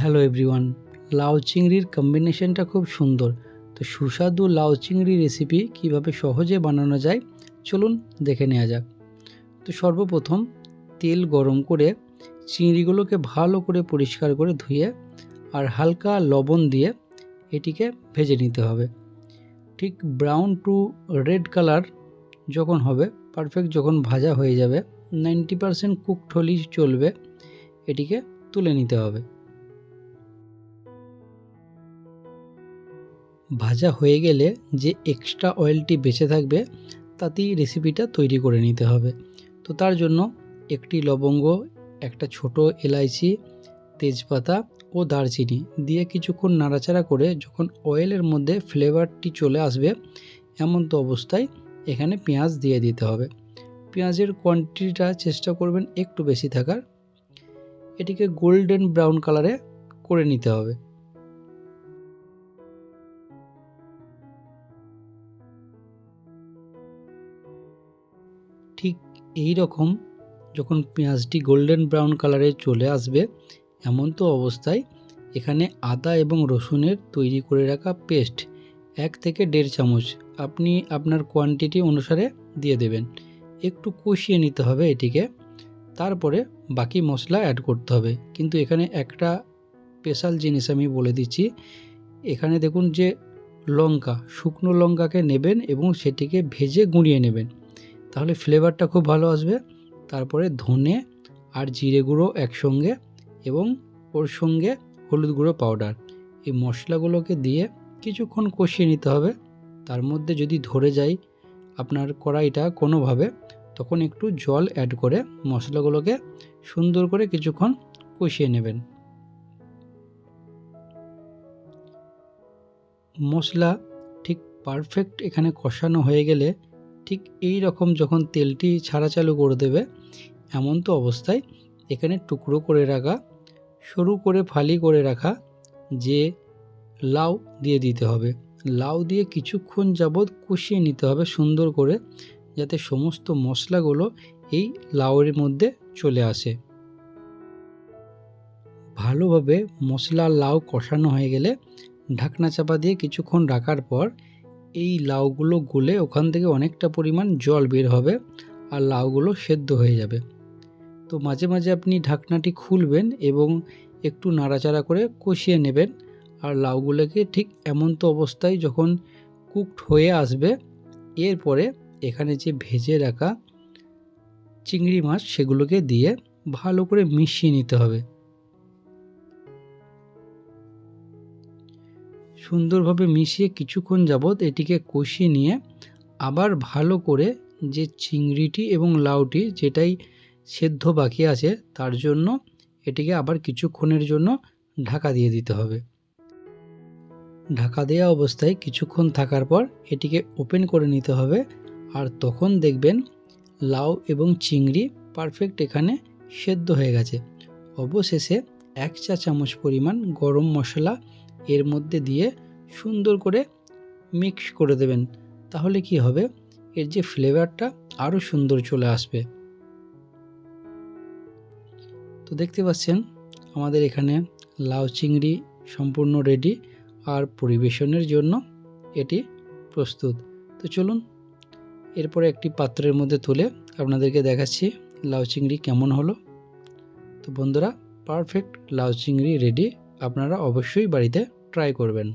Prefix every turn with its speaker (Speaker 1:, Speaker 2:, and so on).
Speaker 1: Hello everyone, লাউ চিংড়ির কম্বিনেশনটা খুব সুন্দর। তো সুস্বাদু লাউ চিংড়ি রেসিপি কীভাবে সহজে বানানো যায়, চলুন দেখে নেওয়া যাক। তো সর্বপ্রথম তেল গরম করে চিংড়িগুলোকে ভালো করে পরিষ্কার করে ধুয়ে আর হালকা লবণ দিয়ে এটিকে ভেজে নিতে হবে। ঠিক ব্রাউন টু রেড কালার যখন হবে পারফেক্ট যখন ভাজা হয়ে যাবে নাইনটি পারসেন্ট কুকড হলেই চলবে, এটিকে তুলে নিতে হবে। ভাজা হয়ে গেলে যে এক্সট্রা অয়েলটি বেঁচে থাকবে, তাতেই রেসিপিটা তৈরি করে নিতে হবে। তো তার জন্য একটি লবঙ্গ, একটা ছোট এলাইচি, তেজপাতা ও দারচিনি দিয়ে কিছুক্ষণ নাড়াচাড়া করে যখন অয়েলের মধ্যে ফ্লেভারটি চলে আসবে, এমন তো অবস্থায় এখানে পেঁয়াজ দিয়ে দিতে হবে। পেঁয়াজের কোয়ান্টিটিটা চেষ্টা করবেন একটু বেশি থাকার। এটিকে গোল্ডেন ব্রাউন কালারে করে নিতে হবে। ঠিক এই রকম যখন পেঁয়াজটি গোল্ডেন ব্রাউন কালারে চলে আসবে, এমন তো অবস্থায় এখানে আদা এবং রসুনের তৈরি করে রাখা পেস্ট এক থেকে দেড় চামচ আপনি আপনার কোয়ান্টিটি অনুসারে দিয়ে দেবেন। একটু কষিয়ে নিতে হবে এটিকে, তারপরে বাকি মশলা অ্যাড করতে হবে। কিন্তু এখানে একটা স্পেশাল জিনিস আমি বলে দিচ্ছি, এখানে দেখুন যে লঙ্কা, শুকনো লঙ্কাকে নেবেন এবং সেটিকে ভেজে গুঁড়িয়ে নেবেন। তাহলে ফ্লেভারটা খুব ভালো আসবে। তারপরে ধনে আর জিরে গুঁড়ো একসঙ্গে এবং ওর সঙ্গে হলুদ গুঁড়ো পাউডার এই মশলাগুলোকে দিয়ে কিছুক্ষণ কষিয়ে নিতে হবে। তার মধ্যে যদি ধরে যায় আপনার কড়াইটা কোনোভাবে, তখন একটু জল অ্যাড করে মশলাগুলোকে সুন্দর করে কিছুক্ষণ কষিয়ে নেবেন। মশলা ঠিক পারফেক্ট এখানে কষানো হয়ে গেলে ঠিক এই রকম যখন তেলটি ছাড়া চালু করে দেবে, এমন তো অবস্থায় এখানে টুকরো করে রাখা, সরু করে ফালি করে রাখা যে লাউ দিয়ে দিতে হবে। লাউ দিয়ে কিছুক্ষণ যাবৎ কষিয়ে নিতে হবে সুন্দর করে যাতে সমস্ত মশলাগুলো এই লাউয়ের মধ্যে চলে আসে। ভালোভাবে মশলা লাউ কষানো হয়ে গেলে ঢাকনা চাপা দিয়ে কিছুক্ষণ রাখার পর এই লাউগুলো গলে ওখান থেকে অনেকটা পরিমাণ জল বের হবে আর লাউগুলো সেদ্ধ হয়ে যাবে। তো মাঝে মাঝে আপনি ঢাকনাটি খুলবেন এবং একটু নাড়াচাড়া করে কষিয়ে নেবেন আর লাউগুলোকে ঠিক এমন তো অবস্থায় যখন কুকড হয়ে আসবে, এরপরে এখানে যে ভেজে রাখা চিংড়ি মাছ সেগুলোকে দিয়ে ভালো করে মিশিয়ে নিতে হবে। সুন্দরভাবে মিশিয়ে কিছুক্ষণ যাবৎ এটিকে কষিয়ে নিয়ে আবার ভালো করে যে চিংড়িটি এবং লাউটি যেটাই সেদ্ধ বাকি আছে তার জন্য এটিকে আবার কিছুক্ষণের জন্য ঢাকা দিয়ে দিতে হবে। ঢাকা দেওয়া অবস্থায় কিছুক্ষণ থাকার পর এটিকে ওপেন করে নিতে হবে আর তখন দেখবেন লাউ এবং চিংড়ি পারফেক্ট এখানে সেদ্ধ হয়ে গেছে। অবশেষে এক চা চামচ পরিমাণ গরম মশলা এর মধ্যে দিয়ে সুন্দর করে মিক্স করে দেবেন। তাহলে কি হবে? এর যে ফ্লেভারটা আরও সুন্দর চলে আসবে। তো দেখতে পাচ্ছেন, আমাদের এখানে লাউ চিংড়ি সম্পূর্ণ রেডি আর পরিবেশনের জন্য এটি প্রস্তুত। তো চলুন, এরপরে একটি পাত্রের মধ্যে তুলে আপনাদেরকে দেখাচ্ছি লাউ চিংড়ি কেমন হলো। তো বন্ধুরা পারফেক্ট লাউ চিংড়ি রেডি আপনারা অবশ্যই বাড়িতে ট্রাই করবেন।